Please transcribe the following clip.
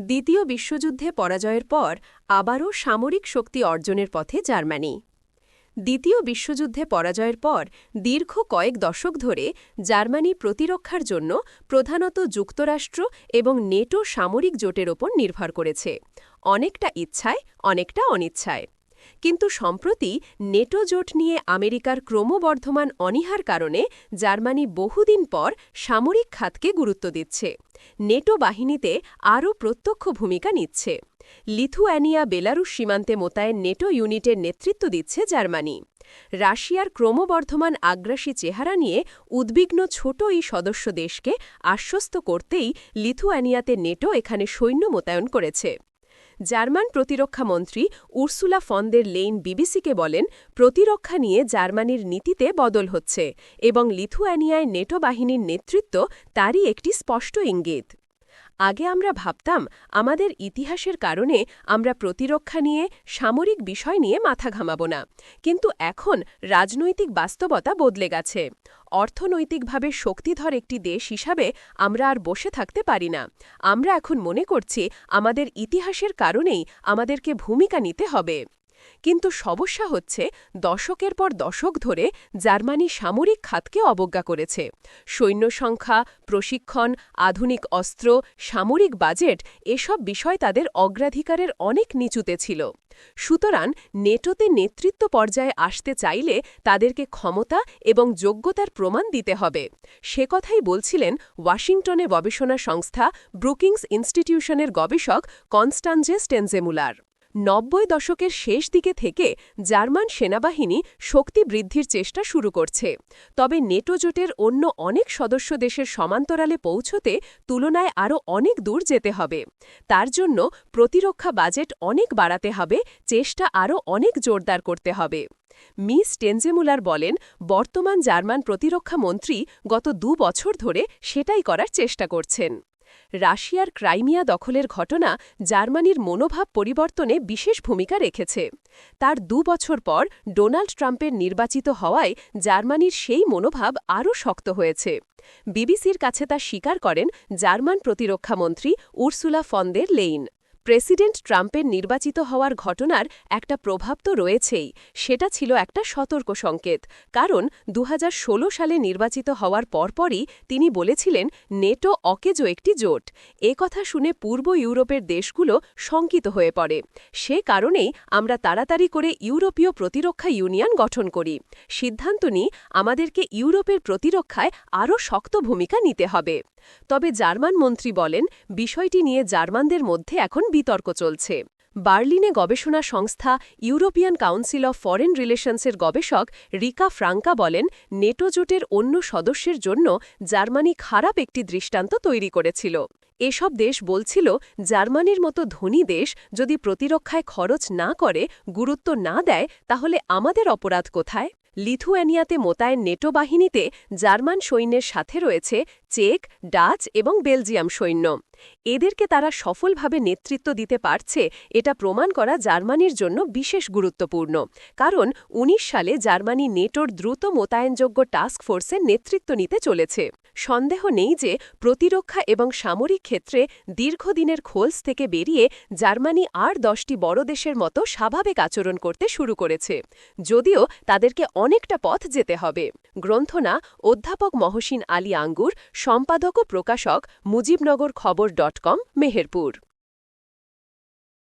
দ্বিতীয় বিশ্বযুদ্ধে পরাজয়ের পর আবারও সামরিক শক্তি অর্জনের পথে জার্মানি। দ্বিতীয় বিশ্বযুদ্ধে পরাজয়ের পর দীর্ঘ কয়েক দশক ধরে জার্মানি প্রতিরক্ষার জন্য প্রধানত যুক্তরাষ্ট্র এবং নেটো সামরিক জোটের ওপর নির্ভর করেছে। অনেকটা ইচ্ছায়, অনেকটা অনিচ্ছায়। কিন্তু সম্প্রতি নেটো জোট নিয়ে আমেরিকার ক্রমবর্ধমান অনীহার কারণে জার্মানি বহুদিন পর সামরিক খাতকে গুরুত্ব দিচ্ছে। নেটো বাহিনীতে আরও প্রত্যক্ষ ভূমিকা নিচ্ছে। লিথুয়ানিয়া বেলারুশ সীমান্তে মোতায়েন নেটো ইউনিটের নেতৃত্ব দিচ্ছে জার্মানি। রাশিয়ার ক্রমবর্ধমান আগ্রাসী চেহারা নিয়ে উদ্বিগ্ন ছোট এই সদস্য দেশকে আশ্বস্ত করতেই লিথুয়ানিয়াতে নেটো এখানে সৈন্য মোতায়েন করেছে। জার্মান প্রতিরক্ষা মন্ত্রী উর্সুলা ফন্দের লেইন বিবিসিকে বলেন, প্রতিরক্ষা নিয়ে জার্মানির নীতিতে বদল হচ্ছে এবং লিথুয়ানিয়ায় নেটো বাহিনীর নেতৃত্ব তারই একটি স্পষ্ট ইঙ্গিত। আগে আমরা ভাবতাম আমাদের ইতিহাসের কারণে আমরা প্রতিরক্ষা নিয়ে, সামরিক বিষয় নিয়ে মাথা ঘামাব না। কিন্তু এখন রাজনৈতিক বাস্তবতা বদলে গেছে। অর্থনৈতিকভাবে শক্তিধর একটি দেশ হিসাবে আমরা আর বসে থাকতে পারি না। আমরা এখন মনে করছি আমাদের ইতিহাসের কারণেই আমাদেরকে ভূমিকা নিতে হবে। কিন্তু সমস্যা হচ্ছে দশকের পর দশক ধরে জার্মানি সামরিক খাতকে অবজ্ঞা করেছে। সৈন্য সংখ্যা, প্রশিক্ষণ, আধুনিক অস্ত্র, সামরিক বাজেট এসব বিষয় তাদের অগ্রাধিকারের অনেক নিচুতে ছিল। সুতরাং নেটোতে নেতৃত্ব পর্যায়ে আসতে চাইলে তাদেরকে ক্ষমতা এবং যোগ্যতার প্রমাণ দিতে হবে। সে কথাই বলছিলেন ওয়াশিংটনে গবেষণা সংস্থা ব্রুকিংস ইনস্টিটিউশনের গবেষক কনস্টানজে স্টেনজেমুলার। নব্বই দশকের শেষ দিকে থেকে জার্মান সেনাবাহিনী শক্তি বৃদ্ধির চেষ্টা শুরু করছে। তবে নেটো জোটের অন্য অনেক সদস্য দেশের সমান্তরালে পৌঁছতে তুলনায় আরও অনেক দূর যেতে হবে। তার জন্য প্রতিরক্ষা বাজেট অনেক বাড়াতে হবে, চেষ্টা আরও অনেক জোরদার করতে হবে। মিস টেনজেমুলার বলেন, বর্তমান জার্মান প্রতিরক্ষা মন্ত্রী গত দু বছর ধরে সেটাই করার চেষ্টা করছেন। রাশিয়ার ক্রাইমিয়া দখলের ঘটনা জার্মানির মনোভাব পরিবর্তনে বিশেষ ভূমিকা রেখেছে। তার দু বছর পর ডোনাল্ড ট্রাম্পের নির্বাচিত হওয়ায় জার্মানির সেই মনোভাব আরও শক্ত হয়েছে। বিবিসির কাছে তা স্বীকার করেন জার্মান প্রতিরক্ষামন্ত্রী উর্সুলা ফন্দের লেইন। প্রেসিডেন্ট ট্রাম্পের নির্বাচিত হওয়ার ঘটনার একটা প্রভাব তো রয়েছেই, সেটা ছিল একটা সতর্ক সংকেত। কারণ দু হাজার ষোলো সালে নির্বাচিত হওয়ার পরপরই তিনি বলেছিলেন, নেটো অকেজো একটি জোট। এ কথা শুনে পূর্ব ইউরোপের দেশগুলো শঙ্কিত হয়ে পড়ে। সে কারণেই আমরা তাড়াতাড়ি করে ইউরোপীয় প্রতিরক্ষা ইউনিয়ন গঠন করি। সিদ্ধান্ত নিই, আমাদেরকে ইউরোপের প্রতিরক্ষায় আরও শক্ত ভূমিকা নিতে হবে। তবে জার্মান মন্ত্রী বলেন, বিষয়টি নিয়ে জার্মানদের মধ্যে এখন বিতর্ক চলছে। বার্লিনে গবেষণা সংস্থা ইউরোপিয়ান কাউন্সিল অফ ফরেন রিলেশনসের গবেষক রিকা ফ্রাঙ্কা বলেন, নেটো জোটের অন্য সদস্যের জন্য জার্মানি খারাপ একটি দৃষ্টান্ত তৈরি করেছিল। এসব দেশ বলছিল, জার্মানির মতো ধনী দেশ যদি প্রতিরক্ষায় খরচ না করে, গুরুত্ব না দেয়, তাহলে আমাদের অপরাধ কোথায়? লিথুয়ানিয়াতে মোতায়েন নেটো বাহিনীতে জার্মান সৈন্যের সাথে রয়েছে চেক, ডাচ এবং বেলজিয়াম সৈন্য। এদেরকে তারা সফলভাবে নেতৃত্ব দিতে পারছে, এটা প্রমাণ করা জার্মানির জন্য বিশেষ গুরুত্বপূর্ণ। কারণ ১৯ সালে জার্মানি নেটোর দ্রুত মোতায়েনযোগ্য টাস্ক ফোর্সের নেতৃত্ব নিতে চলেছে। সন্দেহ নেই যে প্রতিরক্ষা এবং সামরিক ক্ষেত্রে দীর্ঘদিনের খোলস থেকে বেরিয়ে জার্মানি আর দশটি বড় দেশের মতো স্বাভাবিক আচরণ করতে শুরু করেছে, যদিও তাদেরকে অনেকটা পথ যেতে হবে। গ্রন্থনা অধ্যাপক মহসিন আলী আঙ্গুর, সম্পাদক ও প্রকাশক মুজিবনগর খবর ডট কম, মেহেরপুর।